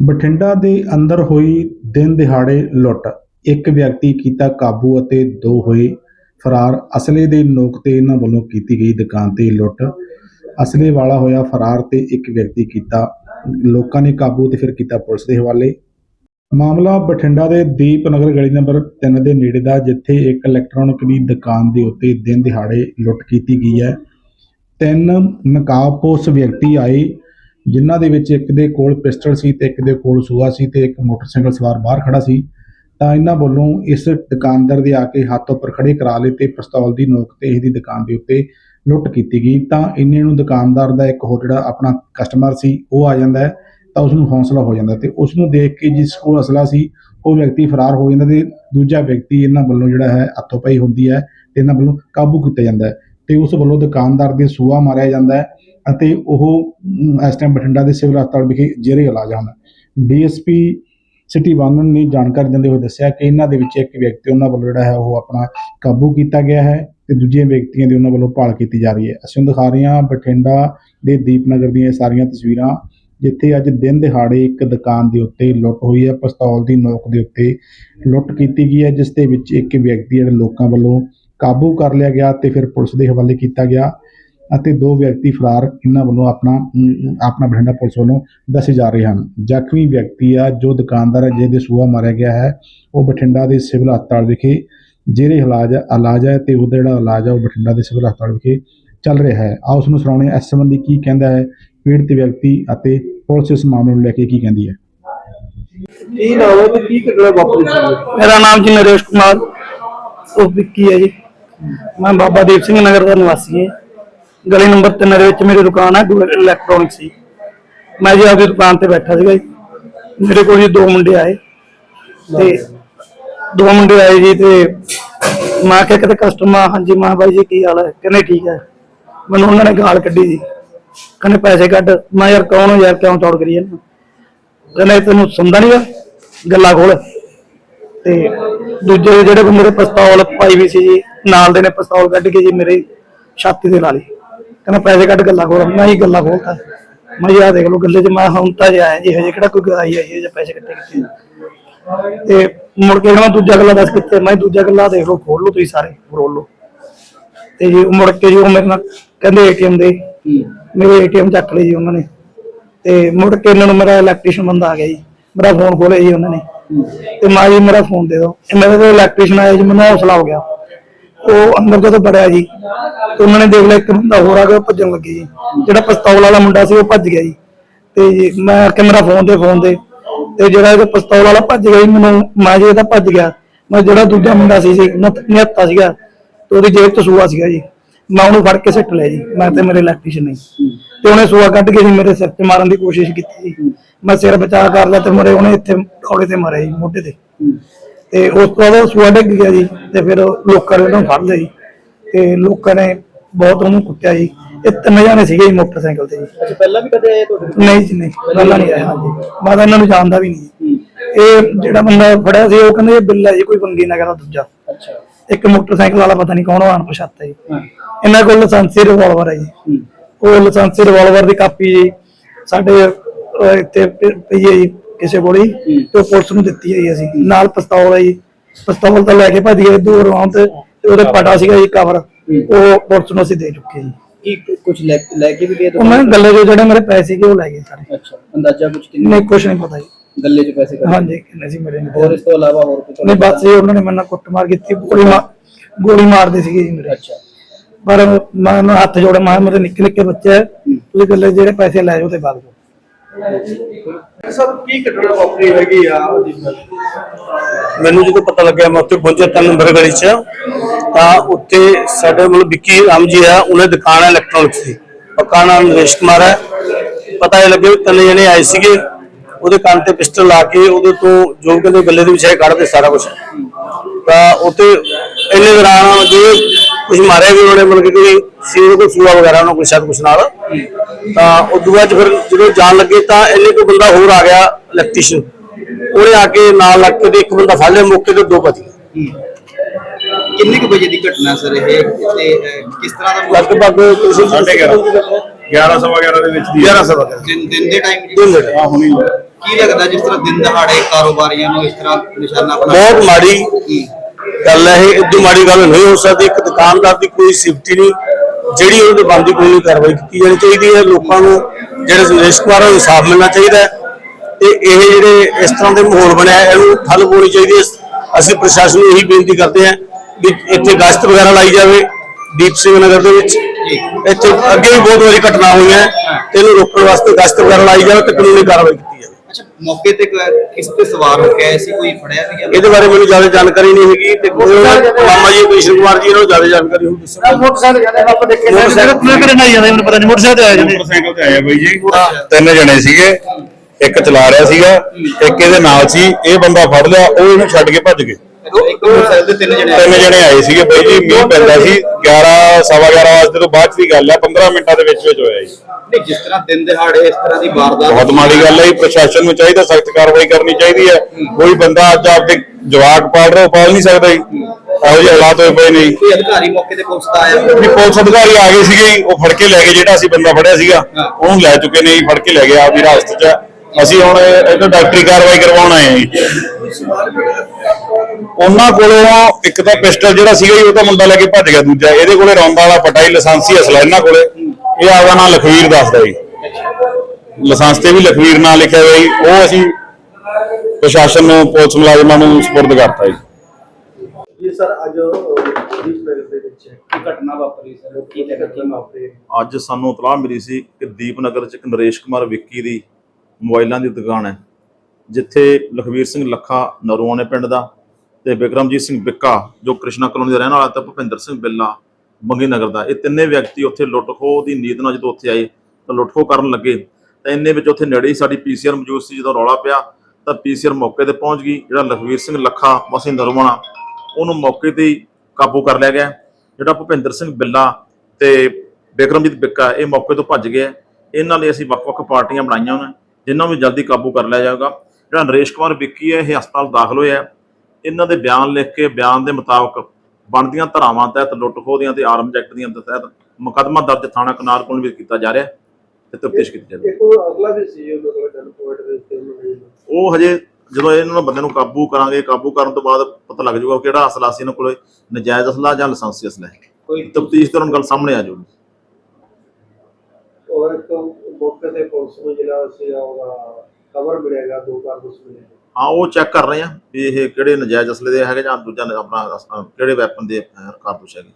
ਬਠਿੰਡਾ ਦੇ ਅੰਦਰ ਹੋਈ ਦਿਨ ਦਿਹਾੜੇ ਲੁੱਟ, ਇੱਕ ਵਿਅਕਤੀ ਕੀਤਾ ਕਾਬੂ ਅਤੇ ਦੋ ਹੋਏ ਫਰਾਰ। ਅਸਲੇ ਦੇ ਨੋਕ ਤੇ ਇਹਨਾਂ ਵੱਲੋਂ ਕੀਤੀ ਗਈ ਦੁਕਾਨ ਤੇ ਲੁੱਟ। ਅਸਲੇ ਵਾਲਾ ਹੋਇਆ ਫਰਾਰ ਤੇ ਇੱਕ ਵਿਅਕਤੀ ਕੀਤਾ, ਲੋਕਾਂ ਨੇ ਕਾਬੂ ਤੇ ਫਿਰ ਕੀਤਾ ਪੁਲਿਸ ਦੇ ਹਵਾਲੇ। ਮਾਮਲਾ ਬਠਿੰਡਾ ਦੇ ਦੀਪਨਗਰ ਗਲੀ ਨੰਬਰ 3 ਦੇ ਨੇੜੇ ਦਾ, ਜਿੱਥੇ ਇੱਕ ਇਲੈਕਟ੍ਰੋਨਿਕ ਦੀ ਦੁਕਾਨ ਦੇ ਉੱਤੇ ਦਿਨ ਦਿਹਾੜੇ ਲੁੱਟ ਕੀਤੀ ਗਈ ਹੈ। ਤਿੰਨ ਨਕਾਬਪੋਸ਼ ਵਿਅਕਤੀ ਆਏ। ਜਿਨ੍ਹਾਂ ਦੇ ਵਿੱਚ ਇੱਕ ਦੇ ਕੋਲ ਪਿਸਟਲ ਸੀ ਤੇ ਇੱਕ ਦੇ ਕੋਲ ਸੂਆ ਸੀ ਤੇ ਇੱਕ ਮੋਟਰਸਾਈਕਲ ਸਵਾਰ ਬਾਹਰ ਖੜਾ ਸੀ, ਤਾਂ ਇਹਨਾਂ ਵੱਲੋਂ ਇਸ ਦੁਕਾਨਦਾਰ ਦੇ ਆ ਕੇ ਹੱਥ ਉੱਪਰ ਖੜੇ ਕਰਾ ਲਏ ਤੇ ਪਿਸਤੌਲ ਦੀ ਨੋਕ ਤੇ ਇਹਦੀ ਦੁਕਾਨ ਦੇ ਉੱਤੇ ਲੁੱਟ ਕੀਤੀ ਗਈ। ਤਾਂ ਇੰਨੇ ਨੂੰ ਦੁਕਾਨਦਾਰ ਦਾ ਇੱਕ ਹੋਰ ਜਿਹੜਾ ਆਪਣਾ ਕਸਟਮਰ ਸੀ, ਉਹ ਆ ਜਾਂਦਾ ਹੈ, ਤਾਂ ਉਸ ਨੂੰ ਹੌਸਲਾ ਹੋ ਜਾਂਦਾ ਤੇ ਉਸ ਨੂੰ ਦੇਖ ਕੇ ਜਿਸ ਕੋਲ ਅਸਲਾ ਸੀ, ਉਹ ਵਿਅਕਤੀ ਫਰਾਰ ਹੋ ਜਾਂਦਾ ਤੇ ਦੂਜਾ ਵਿਅਕਤੀ ਇਹਨਾਂ ਵੱਲੋਂ ਜਿਹੜਾ ਹੈ ਹੱਥੋਂ ਪਈ ਹੁੰਦੀ ਹੈ ਤੇ ਇਹਨਾਂ ਵੱਲੋਂ ਕਾਬੂ ਕੀਤਾ ਜਾਂਦਾ ਹੈ ਤੇ ਉਸ ਵੱਲੋਂ ਦੁਕਾਨਦਾਰ ਦੇ ਸੂਆ ਮਾਰਿਆ ਜਾਂਦਾ ਹੈ ਅਤੇ ਉਹ ਇਸ ਟਾਈਮ ਬਠਿੰਡਾ ਦੇ ਸਿਵਲ ਹਸਪਤਾਲ ਵਿਖੇ ਜੇਰੇ ਇਲਾਜ ਹਨ। ਡੀਐਸਪੀ ਸਿਟੀ ਵਾਨਨ ਨੇ ਜਾਣਕਾਰੀ ਦਿੰਦੇ ਹੋਏ ਦੱਸਿਆ ਕਿ ਇਹਨਾਂ ਦੇ ਵਿੱਚ ਇੱਕ ਵਿਅਕਤੀ, ਉਹਨਾਂ ਵੱਲੋਂ ਜਿਹੜਾ ਹੈ ਉਹ ਆਪਣਾ ਕਾਬੂ ਕੀਤਾ ਗਿਆ ਹੈ ਤੇ ਦੂਜੇ ਵਿਅਕਤੀਆਂ ਦੀ ਉਹਨਾਂ ਵੱਲੋਂ ਭਾਲ ਕੀਤੀ ਜਾ ਰਹੀ ਹੈ। ਅਸੀਂ ਦਿਖਾ ਰਹੇ ਹਾਂ ਬਠਿੰਡਾ ਦੇ ਦੀਪਨਗਰ ਦੀਆਂ ਇਹ ਸਾਰੀਆਂ ਤਸਵੀਰਾਂ, ਜਿੱਥੇ ਅੱਜ ਦਿਨ ਦਿਹਾੜੇ ਇੱਕ ਦੁਕਾਨ ਦੇ ਉੱਤੇ ਲੁੱਟ ਹੋਈ ਹੈ, ਪਿਸਤੌਲ ਦੀ ਨੋਕ ਦੇ ਉੱਤੇ ਲੁੱਟ ਕੀਤੀ ਗਈ ਹੈ, ਜਿਸ ਦੇ ਵਿੱਚ ਇੱਕ ਵਿਅਕਤੀ ਜਿਹੜਾ ਲੋਕਾਂ ਵੱਲੋਂ ਕਾਬੂ ਕਰ ਲਿਆ ਗਿਆ ਤੇ ਫਿਰ ਪੁਲਿਸ ਦੇ ਹਵਾਲੇ ਕੀਤਾ ਗਿਆ। ਅਤੇ ਦੋ ਵਿਅਕਤੀ ਫਰਾਰ ਇਹਨਾਂ ਵੱਲੋਂ ਆਪਣਾ ਆਪਣਾ ਬਠਿੰਡਾ ਪੁਲਿਸ ਵੱਲੋਂ ਦੱਸੇ ਜਾ ਰਹੇ ਹਨ। ਜ਼ਖਮੀ ਵਿਅਕਤੀ ਆ ਜੋ ਦੁਕਾਨਦਾਰ ਹੈ ਜਿਹਦੇ ਸੂਆ ਮਾਰਿਆ ਗਿਆ ਹੈ ਉਹ ਬਠਿੰਡਾ ਦੇ ਸਿਵਲ ਹਸਪਤਾਲ ਵਿਖੇ ਜਿਹੜੇ ਇਲਾਜ ਇਲਾਜ ਹੈ ਤੇ ਉਹਦਾ ਜਿਹੜਾ ਇਲਾਜ ਹੈ ਉਹ ਬਠਿੰਡਾ ਦੇ ਸਿਵਲ ਹਸਪਤਾਲ ਵਿਖੇ ਚੱਲ ਰਿਹਾ ਹੈ। ਆਓ ਉਸ ਨੂੰ ਸੁਣਾਉਣੇ ਇਸ ਸੰਬੰਧੀ ਕੀ ਕਹਿੰਦਾ ਹੈ ਪੀੜਤ ਵਿਅਕਤੀ ਅਤੇ ਪੁਲਿਸ ਇਸ ਮਾਮਲੇ ਨੂੰ ਲੈ ਕੇ ਕੀ ਕਹਿੰਦੀ ਹੈ। ਕੀ ਨਾਮ ਹੈ ਤੇ ਕੀ ਘਟਨਾ ਵਾਪਰੀ ਸੀ? ਮੇਰਾ ਨਾਮ ਜੀ ਨਰੇਸ਼ ਕੁਮਾਰ ਉਹ ਵਿੱਕੀ ਹੈ ਜੀ? ਮੈਂ ਬਾਬਾ ਦੀਪ ਸਿੰਘ ਨਗਰ ਦਾ ਨਿਵਾਸੀ ਹਾਂ। ਗਲੀ ਨੰਬਰ 3 ਦੇ ਵਿੱਚ ਮੇਰੀ ਦੁਕਾਨ ਹੈ ਇਲੈਕਟ੍ਰੋਨਿਕਸ ਸੀ ਮੈਂ ਜੀ ਆਪਦੀ ਦੁਕਾਨ ਤੇ ਬੈਠਾ ਸੀਗਾ ਜੀ। ਮੇਰੇ ਕੋਲ ਜੀ ਦੋ ਮੁੰਡੇ ਆਏ। ਤੇ ਦੋ ਮੁੰਡੇ ਆਏ ਜੀ ਤੇ ਮੈਂ ਕਿਹਾ ਕਿਤੇ ਕਸਟਮਰ ਹਾਂਜੀ, ਮੈਂ ਬਾਈ ਜੀ, ਕੀ ਹਾਲ ਹੈ? ਕਹਿੰਦੇ ਠੀਕ ਹੈ। ਮੈਨੂੰ ਉਹਨਾਂ ਨੇ ਗਾਲ ਕੱਢੀ ਜੀ। ਕਹਿੰਦੇ ਪੈਸੇ ਕੱਢ। ਮੈਂ ਯਾਰ ਕੌਣ ਹੋ ਯਾਰ, ਕਿਉਂ ਚੌੜ ਕਰੀ ਜਾਂਦਾ ਕਹਿੰਦੇ ਤੈਨੂੰ ਸੁਣਦਾ ਨਹੀਂਗਾ ਗੱਲਾਂ ਖੋਲ। ਤੇ ਦੂਜੇ ਜਿਹੜੇ ਬੰਦੇ ਨੇ ਪਿਸਤੌਲ ਪਾਈ ਵੀ ਸੀ ਜੀ, ਨਾਲ ਦੇ ਨੇ ਪਿਸਤੌਲ ਕੱਢ ਕੇ ਜੀ ਮੇਰੇ ਛਾਤੀ ਤੇ ਲਾ ਲਈ ਕਹਿੰਦਾ ਪੈਸੇ ਕੱਢ ਗੱਲਾਂ ਖੋਲ ਮੈਂ ਹੀ ਗੱਲਾਂ ਖੋਲਤਾ। ਮੈਂ ਯਾ ਦੇਖ ਲਓ ਗੱਲੇ 'ਚ ਮੈਂ ਹੁਣ ਤਾਂ ਜੇ ਆਇਆ ਜੀ ਹਜੇ ਕਿਹੜਾ ਕੋਈ ਆਈ ਹੈ ਜਾਂ ਪੈਸੇ ਕੱਟੇ ਕਿੱਥੇ ਤੇ ਮੁੜ ਕੇ ਕਹਿੰਦਾ ਦੂਜਾ ਗੱਲਾ ਦੱਸ ਕਿੱਥੇ ਮੈਂ ਦੂਜਾ ਗੱਲਾ ਦੇਖ ਲਓ ਖੋਲ ਲਓ ਤੁਸੀਂ ਸਾਰੇ ਫਰੋਲ ਲਓ। ਤੇ ਜੀ ਮੁੜ ਕੇ ਜੀ ਉਹ ਮੇਰੇ ਨਾਲ ਕਹਿੰਦੇ ਏਟੀਐਮ ਦੇ ਮੇਰੇ ਏਟੀਐਮ ਚੱਕ ਲਈ ਜੀ ਉਹਨਾਂ ਨੇ। ਤੇ ਮੁੜ ਕੇ ਇਹਨਾਂ ਨੂੰ ਮੇਰਾ ਇਲੈਕਟ੍ਰੀਸ਼ੀਅਨ ਬੰਦਾ ਆ ਗਿਆ ਜੀ ਮੇਰਾ ਫੋਨ ਖੋਲੇ ਜੀ ਉਹਨਾਂ ਨੇ। ਤੇ ਮਾਂ ਜੀ ਮੇਰਾ ਫੋਨ ਦੇ ਦਿਓ। ਇਹ ਮੇਰੇ ਕੋਲ ਇਲੈਕਟ੍ਰੀਸ਼ੀਅਨ ਆਇਆ ਜੀ ਮੈਨੂੰ ਹੌਸਲਾ ਹੋ ਗਿਆ। ਉਹ ਅੰਦਰ ਜਦੋਂ ਵੜਿਆ ਜੀ ਤੇ ਉਹਨਾਂ ਨੇ ਦੇਖ ਲਿਆ ਇੱਕ ਬੰਦਾ ਹੋਰ ਆ ਗਿਆ, ਉਹ ਭੱਜਣ ਲੱਗੇ ਜੀ। ਜਿਹੜਾ ਪਿਸਤੌਲ ਵਾਲਾ ਮੁੰਡਾ ਸੀ, ਉਹ ਭੱਜ ਗਿਆ ਜੀ। ਤੇ ਜੀ, ਮੈਂ ਕਿ ਫੋਨ ਦੇ ਫੋਨ ਦੇ। ਤੇ ਜਿਹੜਾ ਇਹਦਾ ਪਿਸਤੌਲ ਵਾਲਾ ਭੱਜ ਗਿਆ ਜੀ, ਮੈਨੂੰ, ਮਾਂ ਜੀ ਇਹਦਾ ਭੱਜ ਗਿਆ, ਮੈਂ ਜਿਹੜਾ ਦੂਜਾ ਮੁੰਡਾ ਸੀ ਸੀ ਨਿਹੱਤਾ ਸੀਗਾ, ਤੇ ਉਹਦੀ ਜੇਬ 'ਚ ਸੂਆ ਸੀਗਾ ਜੀ। ਮੈਂ ਉਹਨੂੰ ਫੜ ਕੇ ਸਿੱਟ ਲਿਆ ਜੀ। ਮੈਂ ਤੇ ਮੇਰੇ ਇਲੈਕਟ੍ਰੀਸ਼ੀਅਨ ਨੇ। ਤੇ ਉਹਨੇ ਸੂਆ ਕੱਢ ਕੇ ਜੀ, ਮੇਰੇ ਸਿਰ ਤੇ ਮਾਰਨ ਦੀ ਕੋਸ਼ਿਸ਼ ਕੀਤੀ ਜੀ। ਮੈਂ ਸਿਰ ਬਚਾ ਕਰ ਲਿਆ ਤੇ ਮਰੇ ਉਹਨੇ ਇੱਥੇ ਥੋੜੇ ਤੇ ਮਾਰਿਆ ਜੀ, ਮੋਢੇ ਤੇ। ਤੇ ਉਸ ਤੋਂ ਬਾਅਦ ਉਹ ਸੂਆ ਡਿੱਗ ਗਿਆ ਜੀ, ਤੇ ਫਿਰ ਲੋਕਾਂ ਨੇ ਉਹਨੂੰ ਫੜ ਲਿਆ ਜੀ। ਤੇ ਲੋਕਾਂ ਨੇ ਬਹੁਤ ਉਹਨੂੰ ਕੁੱਟਿਆ ਜੀ। ਇਹ ਤਿੰਨ ਜਣੇ ਸੀਗੇ ਜੀ ਮੋਟਰਸਾਈਕਲ ਤੇ ਜੀ। ਅੱਛਾ ਪਹਿਲਾਂ ਵੀ ਕਦੇ ਤੁਹਾਡੇ? ਨਹੀਂ ਜੀ ਨਹੀਂ। ਪਹਿਲਾਂ ਨਹੀਂ ਆਇਆ ਹਾਂਜੀ। ਮੈਂ ਤਾਂ ਇਹਨਾਂ ਨੂੰ ਜਾਣਦਾ ਵੀ ਨਹੀਂ ਇਹ ਜਿਹੜਾ ਬੰਦਾ ਫੜਿਆ ਸੀ ਉਹ ਕਹਿੰਦੇ ਇਹ ਬਿੱਲਾ ਜੀ ਕੋਈ ਬੰਗੀ ਨਾ ਕਹਿੰਦਾ ਦੂਜਾ। ਅੱਛਾ। ਇੱਕ ਮੋਟਰਸਾਈਕਲ ਵਾਲਾ ਪਤਾ ਨਹੀਂ ਕੌਣ ਉਹ ਅਣਪਛਾਤਾ ਜੀ। ਇਹਨਾਂ ਕੋਲ ਲਾਇਸੈਂਸੀ ਰਿਵਾਲਵਰ ਹੈ ਜੀ। ਉਹ ਲਾਇਸੈਂਸੀ ਰਿਵਾਲਵਰ ਦੀ ਕਾਪੀ ਜੀ ਸਾਡੇ ਇੱਥੇ ਪਈ ਹੈ ਜੀ ਕਿਸੇ ਕੋਲ ਤੇ ਪੁਲਿਸ ਨੂੰ ਦਿੱਤੀ ਹੈ ਜੀ ਅਸੀਂ। ਨਾਲ ਪਿਸਤੌਲ ਹੈ ਜੀ। ਪਿਸਤੌਲ ਤਾਂ ਲੈ ਕੇ ਭੱਜ ਗਏ ਦੂਰ ਰੌਂਦ ਤੇ ਉਹਦੇ ਪਟਾ ਸੀਗਾ ਜੀ ਕਵਰ ਉਹ ਪੁਲਿਸ ਨੂੰ ਅਸੀਂ ਦੇ ਚੁੱਕੇ ਜੀ ਕੀ ਕੁਝ ਲੈ ਲੈ ਕੇ ਵੀ ਗਏ ਉਹਨਾਂ ਨੇ ਗੱਲੇ ਜੋ ਜਿਹੜੇ ਮੇਰੇ ਪੈਸੇ ਸੀਗੇ ਉਹ ਲੈ ਗਏ ਸਾਰੇ। ਅੱਛਾ ਅੰਦਾਜ਼ਾ ਕੁਝ ਕਿੰਨੇ? ਨਹੀਂ ਕੁਝ ਨਹੀਂ ਪਤਾ ਜੀ। ਗੱਲੇ 'ਚ ਪੈਸੇ ਕੱਢੇ। ਹਾਂਜੀ ਕਿੰਨੇ ਸੀ ਮੇਰੇ ਹੋਰ ਇਸ ਤੋਂ ਇਲਾਵਾ ਹੋਰ ਕੁਝ ਨਹੀਂ ਬਸ ਜੀ ਉਹਨਾਂ ਨੇ ਮੈਨੂੰ ਕੁੱਟਮਾਰ ਕੀਤੀ ਗੋਲੀ ਮਾਰ ਗੋਲੀ ਮਾਰਦੇ ਸੀਗੇ ਜੀ ਮੇਰੇ। ਅੱਛਾ। ਪਰ ਮੈਂ ਉਹਨਾਂ ਨੂੰ ਹੱਥ ਜੋੜੇ ਮੈਂ ਕਿਹਾ ਮੇਰੇ ਨਿੱਕੇ ਨਿੱਕੇ ਬੱਚੇ ਆ, ਤੁਸੀਂ ਗੱਲੇ ਜਿਹੜੇ ਪੈਸੇ ਲੈ ਜਾਓ ਤੇ ਵਗ ਜਾਓ ਸਰ ਕੀ ਘਟਨਾ ਵਾਪਰੀ ਹੈਗੀ ਆ? ਮੈਨੂੰ ਜਦੋਂ ਪਤਾ ਲੱਗਿਆ ਮੈਂ ਉੱਥੇ ਪਹੁੰਚਿਆ ਤਿੰਨ ਨੰਬਰ ਗਲੀ 'ਚ। ਤਾਂ ਉੱਥੇ ਸਾਡੇ ਮਤਲਬ ਵਿੱਕੀ ਰਾਮ ਜੀ ਆ, ਉਹਨੇ ਦੁਕਾਨ ਹੈ ਇਲੈਕਟ੍ਰੋਨਿਕਸ ਦੀ। ਪੱਕਾ ਨਾਮ ਨਰੇਸ਼ ਕੁਮਾਰ ਹੈ। ਪਤਾ ਇਹ ਲੱਗਿਆ ਤਿੰਨ ਜਣੇ ਆਏ ਸੀਗੇ। ਉਹਦੇ ਕੰਨ ਤੇ ਪਿਸਟਲ ਲਾ ਕੇ ਉਹਦੇ ਤੋਂ ਜੋ ਕਹਿੰਦੇ ਗੱਲੇ ਦੇ ਵਿੱਚ ਹੈ, ਕੱਢਦੇ ਸਾਰਾ ਕੁਝ ਤਾਂ ਉੱਥੇ ਇੰਨੇ ਦੌਰਾਨ ਜੇ ਕੁਝ ਮਾਰਿਆ ਵੀ ਉਹਨੇ, ਮਤਲਬ ਕਿ ਕੋਈ ਸੀ ਉਹਦੇ ਸੂਆ ਵਗੈਰਾ, ਉਹਨਾਂ ਕੋਈ ਸ਼ਾਇਦ ਕੁਛ ਨਾਲ। ਤਾਂ ਉਹ ਦੂਆ ਚ ਫਿਰ ਜਦੋਂ ਜਾਣ ਲੱਗੇ ਤਾਂ ਇੰਨੇ ਕੋਈ ਬੰਦਾ ਹੋਰ ਆ ਗਿਆ ਇਲੈਕਟ੍ਰੀਸ਼ੀਅਨ ਉਹਨੇ ਆ ਕੇ ਨਾਲ ਲੱਗ ਕੇ ਤੇ ਇੱਕ ਬੰਦਾ ਫੜ ਲਿਆ, ਮੌਕੇ ਤੇ ਦੋ ਪਤੀ। ਕਿੰਨੇ ਕੁ ਵਜੇ ਦੀ ਘਟਨਾ ਸਰ ਇਹ? ਤੇ ਅਹ, ਕਿਸ ਤਰ੍ਹਾਂ ਦਾ ਲਗਭਗ ਤੁਸੀਂ ਸਾਢੇ ਗਿਆਰਾਂ। 11 ਸਵਾ 11 ਦੇ ਵਿੱਚ ਦੀ 11 ਸਵਾ ਦਿਨ ਦਿਨ ਦੇ ਟਾਈਮ ਆ ਹੁਣੀ ਕੀ ਲੱਗਦਾ ਜਿਸ ਤਰ੍ਹਾਂ ਦਿਨ ਦਹਾੜੇ ਕਾਰੋਬਾਰੀਆਂ ਨੂੰ ਇਸ ਤਰ੍ਹਾਂ ਨਿਸ਼ਾਨਾ ਬਣਾਇਆ ਬਹੁਤ ਮਾੜੀ ਗੱਲ ਹੈ ਇਹ। ਇਦੋਂ ਮਾੜੀ ਗੱਲ ਨਹੀਂ ਹੋ ਸਕਦੀ। ਇੱਕ ਦੁਕਾਨਦਾਰ ਦੀ ਕੋਈ ਸਿਫਤੀ ਨਹੀਂ ਜਿਹੜੀ ਉਹਦੇ ਬੰਦੀ ਕਾਨੂੰਨੀ ਕਾਰਵਾਈ ਕੀਤੀ ਜਾਣੀ ਚਾਹੀਦੀ ਹੈ। ਲੋਕਾਂ ਨੂੰ ਜਿਹੜੇ ਸੁਰੇਸ਼ ਕੁਮਾਰ ਨੂੰ ਇਨਸਾਫ ਮਿਲਣਾ ਚਾਹੀਦਾ ਹੈ। ਤੇ ਇਹ ਜਿਹੜੇ ਇਸ ਤਰ੍ਹਾਂ ਦੇ ਮਾਹੌਲ ਬਣਿਆ ਹੈ, ਇਹਨੂੰ ਠੱਲ ਪਾਉਣੀ ਚਾਹੀਦੀ ਹੈ। ਅਸੀਂ ਪ੍ਰਸ਼ਾਸਨ ਨੂੰ ਇਹੀ ਬੇਨਤੀ ਕਰਦੇ ਹਾਂ ਵੀ ਇੱਥੇ ਗਸ਼ਤ ਵਗੈਰਾ ਲਾਈ ਜਾਵੇ ਦੀਪ ਸਿੰਘ ਨਗਰ ਦੇ ਵਿੱਚ। ਇੱਥੇ ਅੱਗੇ ਵੀ ਬਹੁਤ ਵਾਰੀ ਘਟਨਾ ਹੋਈਆਂ ਹੈ, ਤੇ ਇਹਨੂੰ ਰੋਕਣ ਵਾਸਤੇ ਗਸ਼ਤ ਵਗੈਰਾ ਲਾਈ ਜਾਵੇ ਤੇ ਕਾਨੂੰਨੀ ਕਾਰਵਾਈ ਕੀਤੀ ਜਾਵੇ। ਅੱਛਾ ਮੌਕੇ ਤੇ ਕਿਸ ਤੇ ਸਵਾਰ ਹੋ ਆਏ ਸੀ ਕੋਈ ਫੜਿਆ ਵੀ ਗਿਆ? ਇਹਦੇ ਬਾਰੇ ਮੈਨੂੰ ਜ਼ਿਆਦਾ ਜਾਣਕਾਰੀ ਨਹੀਂ ਹੈਗੀ ਤੇ ਮਾਮਾ ਜੀ ਕ੍ਰਿਸ਼ਨ ਕੁਮਾਰ ਜੀ ਇਹਨਾਂ ਨੂੰ ਜ਼ਿਆਦਾ ਜਾਣਕਾਰੀ ਹੋਊ ਦੱਸੋ ਮੋਟਰਸਾਈਕਲ ਜਾਂਦੇ ਆਪਾਂ ਦੇਖੇ ਮੋਟਰਸਾਈਕਲ ਕਿਹੜੇ ਨਾਲ ਜਾਂਦੇ? ਮੈਨੂੰ ਪਤਾ ਨਹੀਂ ਮੋਟਰਸਾਈਕਲ ਤੇ ਆ ਜਾਂਦੇ। ਮੋਟਰਸਾਈਕਲ ਤੇ ਆਇਆ ਬਾਈ ਜੀ। ਤਿੰਨ ਜਣੇ ਸੀਗੇ ਇੱਕ ਚਲਾ ਰਿਹਾ ਸੀਗਾ ਇੱਕ ਇਹਦੇ ਨਾਲ ਸੀ ਇਹ ਬੰਦਾ ਫੜ ਲਿਆ ਉਹ ਇਹਨੂੰ ਛੱਡ ਕੇ ਭੱਜ ਗਏ। ਤਿੰਨ ਜਣੇ ਆਏ। ਸੀਗੇ ਬਾਈ ਜੀ ਮੀਂਹ ਪੈਂਦਾ ਸੀ। 11 ਸਵਾ 11 ਵਜੇ ਤੋਂ ਬਾਅਦ ਦੀ ਗੱਲ ਹੈ 15 ਮਿੰਟਾਂ ਦੇ ਵਿੱਚ ਵਿੱਚ ਹੋਇਆ ਜੀ। ਨਹੀਂ ਜਿਸ ਤਰ੍ਹਾਂ ਦਿਨ ਦਿਹਾੜੇ ਇਸ ਤਰ੍ਹਾਂ ਦੀ ਵਾਰਦਾਤ ਬਹੁਤ ਮਾੜੀ ਗੱਲ ਹੈ ਜੀ ਪ੍ਰਸ਼ਾਸਨ ਨੂੰ ਚਾਹੀਦਾ ਸਖਤ ਕਾਰਵਾਈ ਕਰਨੀ ਚਾਹੀਦੀ ਹੈ। ਕੋਈ ਬੰਦਾ ਅੱਜ ਆਪਦੇ ਜਵਾਕ ਪਾਲ ਰਿਹਾ ਪਾਲ ਨਹੀਂ ਸਕਦਾ ਜੀ। ਇਹੋ ਜਿਹੇ ਹਾਲਾਤ ਹੋਏ ਪਏ ਨੇ ਜੀ। ਕੋਈ ਅਧਿਕਾਰੀ ਮੌਕੇ ਤੇ ਪੁਲਿਸ ਦਾ ਆਇਆ? ਵੀ ਪੁਲਿਸ ਅਧਿਕਾਰੀ ਆ ਗਏ ਸੀਗੇ ਉਹ ਫੜ ਕੇ ਲੈ ਗਏ ਜਿਹੜਾ ਅਸੀਂ ਬੰਦਾ ਫੜਿਆ ਸੀਗਾ। ਉਹਨੂੰ ਲੈ ਚੁੱਕੇ ਨੇ ਜੀ ਫੜ ਕੇ ਲੈ ਗਏ ਆਪਦੀ ਰਾਸਤੇ 'ਚ। ਅਸੀਂ ਹੁਣ ਇਹਨੂੰ ਡਾਕਟਰੀ ਕਾਰਵਾਈ ਕਰਵਾਉਣ ਆਏ ਹਾਂ ਜੀ। ਉਹਨਾਂ ਕੋਲੋਂ ਇੱਕ ਤਾਂ ਪਿਸਟਲ ਜਿਹੜਾ ਸੀਗਾ ਜੀ ਉਹ ਤਾਂ ਮੁੰਡਾ ਲੈ ਕੇ ਭੱਜ ਗਿਆ ਦੂਜਾ। ਇਹਦੇ ਕੋਲੇ ਰੌਂਦਾ ਵਾਲਾ ਪਟਾ ਹੀ ਲਾਇਸੈਂਸੀ ਅਸਲਾ ਇਹਨਾਂ ਕੋਲੇ। ਇਹ ਆਪਦਾ ਨਾਮ ਲਖਵੀਰ ਦੱਸਦਾ ਜੀ। ਲਾਇਸੈਂਸ ਤੇ ਵੀ ਲਖਵੀਰ ਨਾਂ ਲਿਖਿਆ ਹੋਇਆ ਜੀ। ਉਹ ਅਸੀਂ ਪ੍ਰਸ਼ਾਸਨ ਨੂੰ ਪੁਲਿਸ ਮੁਲਾਜ਼ਮਾਂ ਨੂੰ ਸਪੁਰਦ ਕਰਤਾ ਜੀ। ਜੀ ਸਰ ਅੱਜ ਦੀਪ ਨਗਰ ਦੇ ਵਿੱਚ ਕੀ ਘਟਨਾ ਵਾਪਰੀ ਸਰ? ਕੀ ਘਟਨਾ ਵਾਪਰੀ? ਅੱਜ ਸਾਨੂੰ ਇਤਲਾਹ ਮਿਲੀ ਸੀ ਕਿ ਦੀਪਨਗਰ ਚ ਇੱਕ ਨਰੇਸ਼ ਕੁਮਾਰ ਵਿੱਕੀ ਦੀ ਮੋਬਾਈਲਾਂ ਦੀ ਦੁਕਾਨ ਹੈ ਜਿੱਥੇ ਲਖਵੀਰ ਸਿੰਘ ਲੱਖਾ ਨਰੂਆਣੇ ਪਿੰਡ ਦਾ ਤੇ ਬਿਕਰਮਜੀਤ ਸਿੰਘ ਬਿੱਕਾ, ਜੋ ਕ੍ਰਿਸ਼ਨਾ ਕਲੋਨੀ ਦਾ ਰਹਿਣ ਵਾਲਾ ਤੇ ਭੁਪਿੰਦਰ ਸਿੰਘ ਬਿੱਲਾ, ਬੰਗੀ ਨਗਰ ਦਾ, ਇਹ ਤਿੰਨੇ ਵਿਅਕਤੀ ਉੱਥੇ ਲੁੱਟਖੋ ਦੀ ਨੀਤ ਨਾਲ ਜਦੋਂ ਉੱਥੇ ਆਏ, ਤਾਂ ਲੁੱਟਖੋ ਕਰਨ ਲੱਗੇ। ਤਾਂ ਇੰਨੇ ਵਿੱਚ ਉੱਥੇ ਨੇੜੇ ਹੀ ਸਾਡੀ ਪੀਸੀਆਰ ਮੌਜੂਦ ਸੀ, ਜਦੋਂ ਰੌਲਾ ਪਿਆ, ਤਾਂ ਪੀਸੀਆਰ ਮੌਕੇ ਤੇ ਪਹੁੰਚ ਗਈ, ਜਿਹੜਾ ਲਖਵੀਰ ਸਿੰਘ ਲੱਖਾ, ਵਾਸੀ ਨਰਵਾਣਾ ਉਹਨੂੰ ਮੌਕੇ ਤੇ ਹੀ ਕਾਬੂ ਕਰ ਲਿਆ ਗਿਆ। ਜਿਹੜਾ ਭੁਪਿੰਦਰ ਸਿੰਘ ਬਿੱਲਾ ਤੇ ਬਿਕਰਮਜੀਤ ਬਿੱਕਾ, ਇਹ ਮੌਕੇ ਤੋਂ ਭੱਜ ਗਏ। ਇਹਨਾਂ ਲਈ ਅਸੀਂ ਵੱਖ-ਵੱਖ ਪਾਰਟੀਆਂ ਬਣਾਈਆਂ ਉਹਨਾਂ ਜਿਨ੍ਹਾਂ ਨੂੰ ਜਲਦੀ ਕਾਬੂ ਕਰ ਲਿਆ ਜਾਊਗਾ। ਜਿਹੜਾ ਨਰੇਸ਼ ਕੁਮਾਰ ਵਿੱਕੀ ਹੈ, ਇਹ ਹਸਪਤਾਲ ਦਾਖਲ ਹੋਇਆ ਇਹਨਾਂ ਦੇ ਬਿਆਨ ਲਿਖ ਕੇ ਬਿਆਨ ਦੇ ਮੁਤਾਬਕ ਬਣਦੀਆਂ ਧਾਰਾਵਾਂ ਤਹਿਤ ਲੁੱਟ ਖੋਹ ਦੀਆਂ ਤੇ ਆਰਮਜ਼ ਐਕਟ ਦੀਆਂ ਤਹਿਤ ਮੁਕੱਦਮਾ ਦਰਜ ਥਾਣਾ ਕਨਾਰ ਕੋਲ ਵੀ ਕੀਤਾ ਜਾ ਰਿਹਾ ਤੇ ਤਫਤੀਸ਼ ਕੀਤੀ ਜਾ ਰਹੀ ਹੈ। ਇੱਕ ਅਗਲਾ ਵੀ ਸੀ ਉਹ ਕੋਲ ਟੈਨ ਪੁਆਇੰਟ ਦੇ ਉੱਤੇ ਉਹਨੂੰ ਉਹ ਹਜੇ ਜਦੋਂ ਇਹਨਾਂ ਨੂੰ ਬੰਦੇ ਨੂੰ ਕਾਬੂ ਕਰਾਂਗੇ ਕਾਬੂ ਕਰਨ ਤੋਂ ਬਾਅਦ ਪਤਾ ਲੱਗ ਜਾਊਗਾ ਕਿਹੜਾ ਅਸਲਾ ਸੀ ਇਹਨਾਂ ਕੋਲ ਨਜਾਇਜ਼ ਅਸਲਾ ਜਾਂ ਲਾਇਸੈਂਸੀ ਅਸਲਾ ਹੈ। ਕੋਈ ਤਫਤੀਸ਼ ਦੌਰਾਨ ਗੱਲ ਸਾਹਮਣੇ ਆ ਜਾਊਗੀ। ਔਰ ਇੱਕ ਮੌਕੇ ਤੇ ਪੁਲਿਸ ਨੂੰ ਜਿਹੜਾ ਸੀ ਉਹਦਾ ਕਵਰ ਮਿਲੇਗਾ ਦੋ ਕਾਰਤੂਸ ਮਿਲੇ ਹਾਂ ਉਹ ਚੈੱਕ ਕਰ ਰਹੇ ਆ ਵੀ ਇਹ ਕਿਹੜੇ ਨਜਾਇਜ਼ ਅਸਲੇ ਦੇ ਹੈਗੇ ਜਾਂ ਦੂਜਾ ਆਪਣਾ ਕਿਹੜੇ ਵੈਪਨ ਦੇ ਅਹ, ਕਾਰਤੂਸ ਹੈਗੇ।